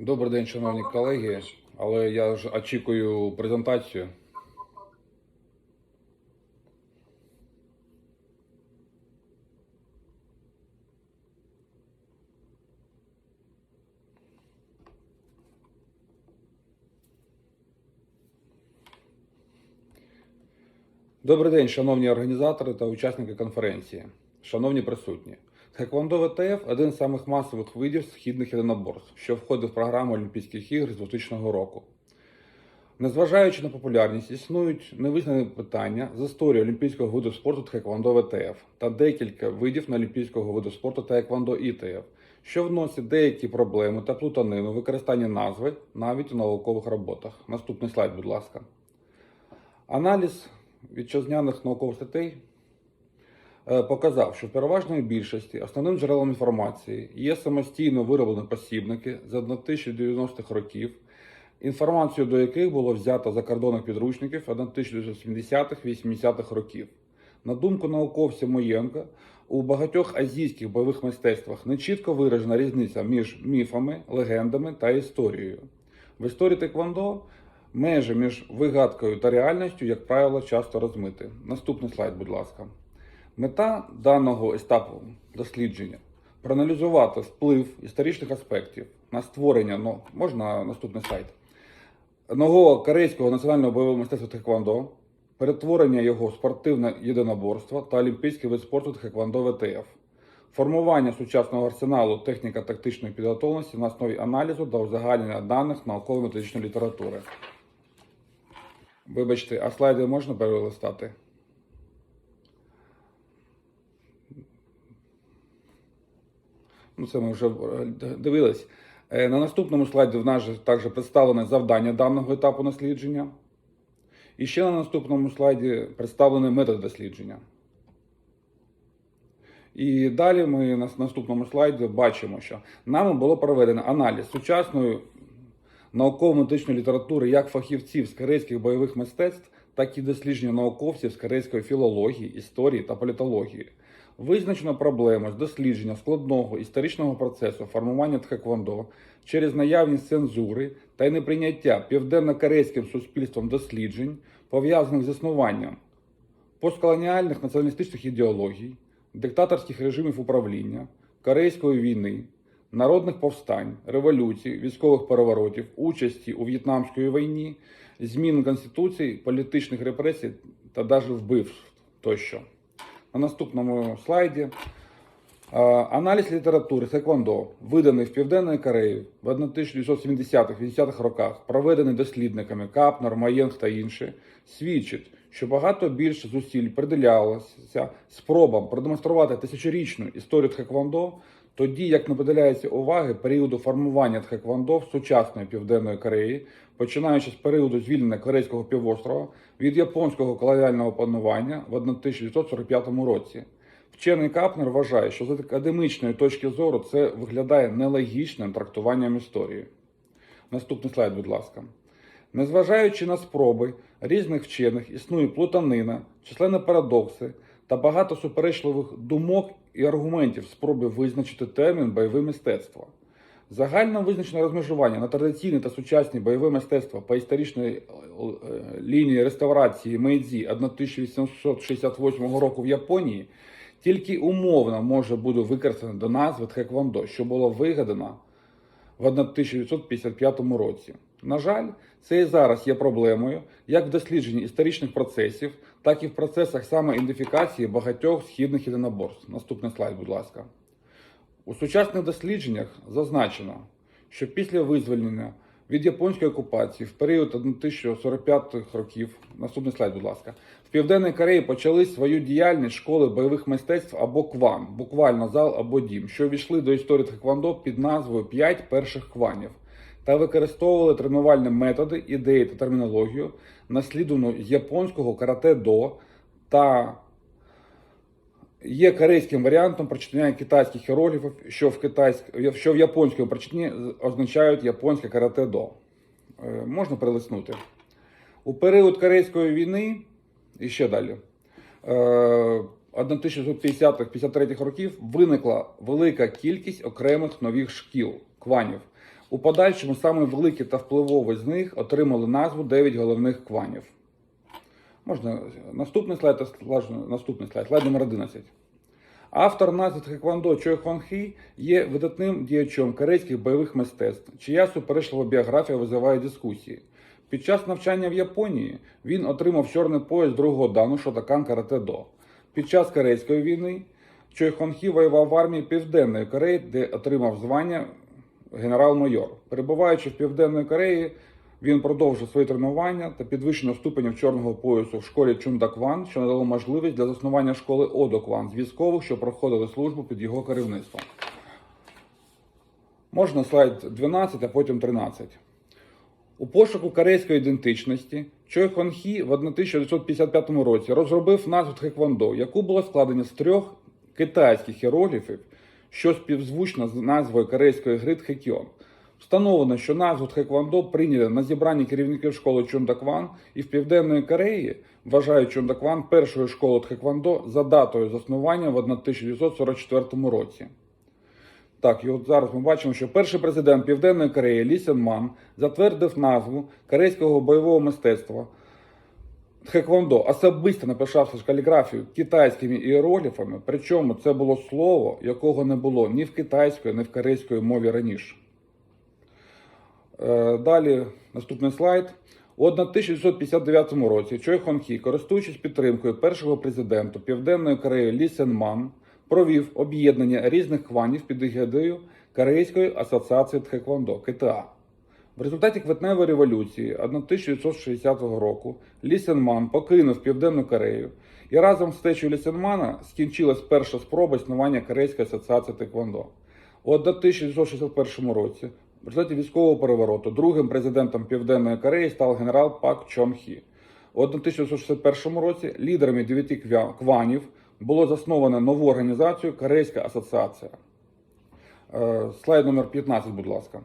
Добрий день, шановні колеги. Але я ж очікую презентацію. Добрий день, шановні організатори та учасники конференції, шановні присутні. Тхеквондо ВТФ один з самих масових видів східних єдиноборств, що входить в програму Олімпійських ігор з 2000 року. Незважаючи на популярність, існують невизнані питання з історії олімпійського виду спорту Тхеквондо ВТФ та декілька видів на олімпійського виду спорту Тхеквондо ІТФ, що вносять деякі проблеми та плутанину в використанні назви навіть у наукових роботах. Наступний слайд, будь ласка. Аналіз вітчизняних наукових статей показав, що в переважної більшості основним джерелом інформації є самостійно вироблені посібники з 1090-х років, інформацію до яких було взято за кордонних підручників 1970-80-х років. На думку науковця Моєнка, у багатьох азійських бойових мистецтвах не чітко виражена різниця між міфами, легендами та історією. В історії Теквондо межі між вигадкою та реальністю, як правило, часто розмиті. Наступний слайд, будь ласка. Мета даного етапу дослідження проаналізувати вплив історичних аспектів на створення, ну, можна наступний слайд, нового корейського національного бойового мистецтва Тхеквондо, перетворення його в спортивне єдиноборство та олімпійський вид спорту Тхеквондо ВТФ, формування сучасного арсеналу техніко-тактичної підготовленості на основі аналізу та узагальнення даних науково-методичної літератури. Вибачте, а слайди можна перелистати? Ну, це ми вже е, дивились. Е, На наступному слайді в нас також представлене завдання даного етапу дослідження. І ще на наступному слайді представлений метод дослідження. І далі ми на наступному слайді бачимо, що нами було проведено аналіз сучасної науково-медичної літератури як фахівців з корейських бойових мистецтв, так і дослідження науковців з корейської філології, історії та політології. Визначено проблему з дослідження складного історичного процесу формування тхеквондо через наявність цензури та й неприйняття південно-корейським суспільством досліджень, пов'язаних з існуванням постколоніальних націоналістичних ідеологій, диктаторських режимів управління, Корейської війни, народних повстань, революцій, військових переворотів, участі у В'єтнамській війні, змін Конституції, політичних репресій та навіть вбивств тощо. На наступному слайді. Аналіз літератури Секвондо, виданий в Південної Кореї в 1970-80-х роках, проведений дослідниками Капнер, Маєнг та інші, свідчить, що багато більше зусиль приділялося спробам продемонструвати тисячорічну історію Тхеквондо, тоді як не поділяється уваги періоду формування Тхеквондо в сучасної Південної Кореї, починаючи з періоду звільнення Корейського півострова від японського колоніального панування в 1945 році. Вчений Капнер вважає, що з академічної точки зору це виглядає нелогічним трактуванням історії. Наступний слайд, будь ласка. Незважаючи на спроби різних вчених, існує плутанина, численні парадокси та багато суперечливих думок і аргументів в спробі визначити термін бойове мистецтво. Загально визначене розмежування на традиційне та сучасні бойове мистецтво по історичній е, лінії реставрації Мейдзі 1868 року в Японії тільки умовно може бути використано до назви Тхеквондо, що було вигадано в 1955 році. На жаль, це і зараз є проблемою як в дослідженні історичних процесів, так і в процесах самоідентифікації багатьох східних єдиноборств. Наступний слайд, будь ласка. У сучасних дослідженнях зазначено, що після визволення від японської окупації в період 1945 років, наступний слайд, будь ласка, в Південній Кореї почали свою діяльність школи бойових мистецтв або кван, буквально зал або дім, що війшли до історії Тхеквондо під назвою «П'ять перших кванів та використовували тренувальні методи, ідеї та термінологію, наслідувану японського карате-до та є корейським варіантом прочитання китайських іерогліфів, що в, китайськ... що в японському прочитанні означають японське карате-до. Е, Можна перелиснути. У період Корейської війни і ще далі. е, 1950-53 років виникла велика кількість окремих нових шкіл кванів. У подальшому саме великі та впливові з них отримали назву 9 головних кванів. Можна наступний слайд, наступний слайд, слайд номер 11. Автор назви Тхеквондо Чой Хон Хі є видатним діячом корейських бойових мистецтв, чия суперечлива біографія визиває дискусії. Під час навчання в Японії він отримав чорний пояс другого дану Шотакан Карате До. Під час Корейської війни Чой Хон Хі воював в армії Південної Кореї, де отримав звання генерал-майор. Перебуваючи в Південної Кореї, він продовжив свої тренування та підвищення ступенів чорного поясу в школі Чундакван, що надало можливість для заснування школи Одокван з військових, що проходили службу під його керівництвом. Можна слайд 12, а потім 13. У пошуку корейської ідентичності Чой Хон Хі в 1955 році розробив назву Тхеквондо, яку було складено з трьох китайських іерогліфів, що співзвучна з назвою корейської гри Тхекіон. Встановлено, що назву Тхеквондо прийняли на зібранні керівників школи Чундакван і в Південної Кореї вважають Чундакван першою школою Тхеквондо за датою заснування в 1944 році. Так, і от зараз ми бачимо, що перший президент Південної Кореї Лі Ман затвердив назву корейського бойового мистецтва Тхеквондо, особисто написавши каліграфію китайськими іерогліфами, причому це було слово, якого не було ні в китайської, ні в корейської мові раніше. Е, Далі наступний слайд. У 1959 році Чой Хон Хі, користуючись підтримкою першого президента Південної Кореї Лі Сен Ман, провів об'єднання різних кванів під егідою Корейської асоціації Тхеквондо КТА. В результаті квітневої революції 1960 року Лі Сен Ман покинув Південну Корею і разом з течою Лі Сен Мана скінчилась перша спроба існування Корейської асоціації Тхеквондо. У 1961 році в результаті військового перевороту другим президентом Південної Кореї став генерал Пак Чон Хі. У 1961 році лідерами дев'яти кванів було засновано нову організацію Корейська асоціація. Е, Слайд номер 15, будь ласка.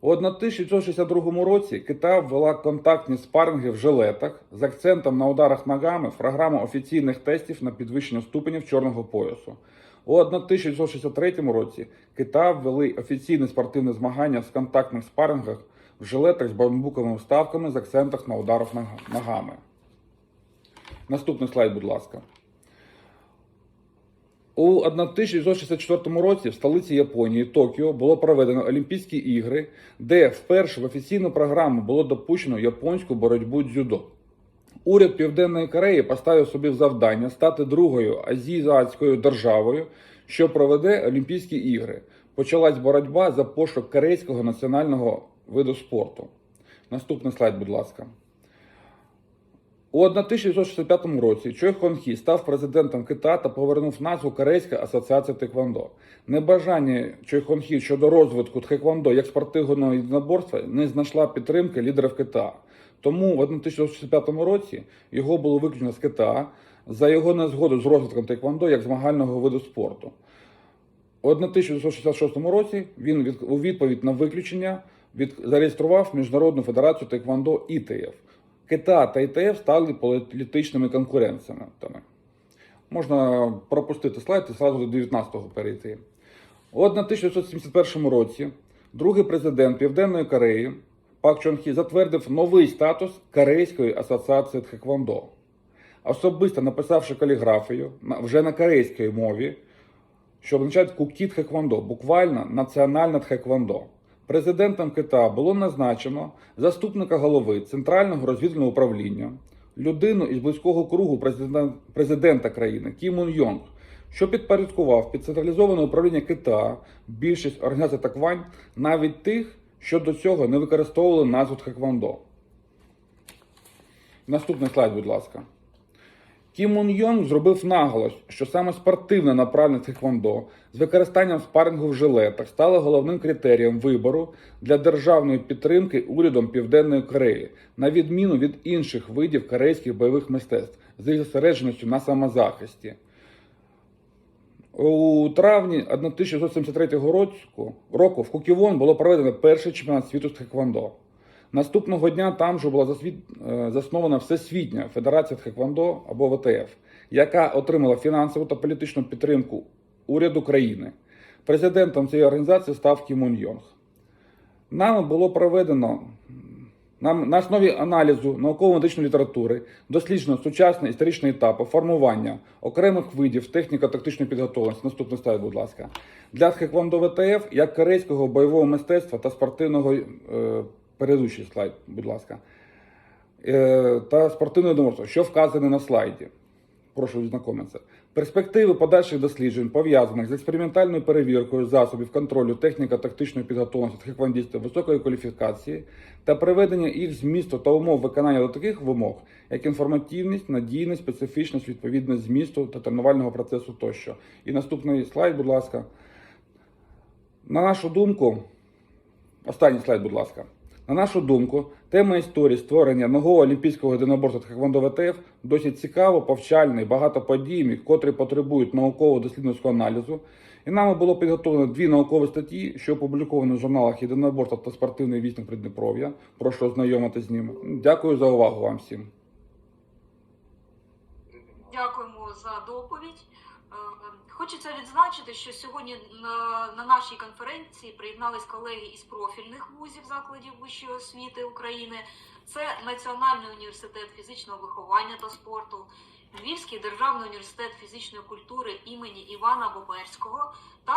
У 1962 році Китай ввела контактні спаринги в жилетах з акцентом на ударах ногами в програму офіційних тестів на підвищення ступенів чорного поясу. У 1963 році Китай ввели офіційне спортивне змагання з контактних спарингах в жилетах з бамбуковими вставками з акцентом на ударах ногами. Наступний слайд, будь ласка. У 1964 році в столиці Японії Токіо було проведено Олімпійські ігри, де вперше в офіційну програму було допущено японську боротьбу дзюдо. Уряд Південної Кореї поставив собі завдання стати другою азіатською державою, що проведе Олімпійські ігри. Почалась боротьба за пошук корейського національного виду спорту. Наступний слайд, будь ласка. У 1965 році Чой Хон Хі став президентом Китаю та повернув назву Корейська асоціація Тхеквондо. Небажання Чой Хон Хі щодо розвитку Тхеквондо як спортивного єдиноборства не знайшла підтримки лідерів Китаю. Тому в 1965 році його було виключено з Китаю за його незгоду з розвитком Тхеквондо як змагального виду спорту. У 1966 році він у відповідь на виключення зареєстрував Міжнародну федерацію Тейквондо ІТФ. КИТА та ІТФ стали політичними конкурентами. Можна пропустити слайд і зразу до 19-го перейти. У 1971 році другий президент Південної Кореї Пак Чон Хі затвердив новий статус Корейської асоціації Тхеквондо. Особисто написавши каліграфію вже на корейській мові, що означає кукі Тхеквондо, буквально національне Тхеквондо. Президентом Китаю було назначено заступника голови Центрального розвідувального управління, людину із близького кругу президента, країни Кім Ун Йонг, що підпорядкував під централізоване управління Китаю більшість організацій Таквань, навіть тих, що до цього не використовували назву Тхеквондо. Наступний слайд, будь ласка. Кім Мун Йонг зробив наголос, що саме спортивне направлення тхеквондо з використанням спарингу в жилетах стало головним критерієм вибору для державної підтримки урядом Південної Кореї, на відміну від інших видів корейських бойових мистецтв з їх зосередженістю на самозахисті. У травні 1973 року, в Куківон було проведено перший чемпіонат світу з тхеквондо. Наступного дня там же була е, заснована Всесвітня Федерація Тхеквондо або ВТФ, яка отримала фінансову та політичну підтримку уряду країни. Президентом цієї організації став Кім Ун Йонг. Нами було проведено нам, на основі аналізу науково-медичної літератури досліджено сучасні історичні етапи формування окремих видів техніко-тактичної підготовленості. Наступний слайд, будь ласка, для Тхеквондо ВТФ як корейського бойового мистецтва та спортивного е, передучий слайд, будь ласка, е, та спортивного єдиноборства, що вказане на слайді. Прошу ознакомитися. Перспективи подальших досліджень, пов'язаних з експериментальною перевіркою засобів контролю техніко-тактичної підготовленості тхеквондістів високої кваліфікації та приведення їх змісту та умов виконання до таких вимог, як інформативність, надійність, специфічність, відповідність змісту та тренувального процесу тощо. І наступний слайд, будь ласка. На нашу думку, останній слайд, будь ласка. На нашу думку, тема історії створення нового олімпійського єдиноборства Тхеквондо ВТФ досить цікаво, повчальний, багато подій, котрі потребують науково-дослідницького аналізу. І нами було підготовлено дві наукові статті, що опубліковані в журналах єдиноборства та спортивний вісник Придніпров'я. Прошу ознайомитися з ними. Дякую за увагу вам всім. Дякуємо за доповідь. Е, Хочеться відзначити, що сьогодні на, на нашій конференції приєднались колеги із профільних вузів закладів вищої освіти України. Це Національний університет фізичного виховання та спорту, Львівський державний університет фізичної культури імені Івана Боберського та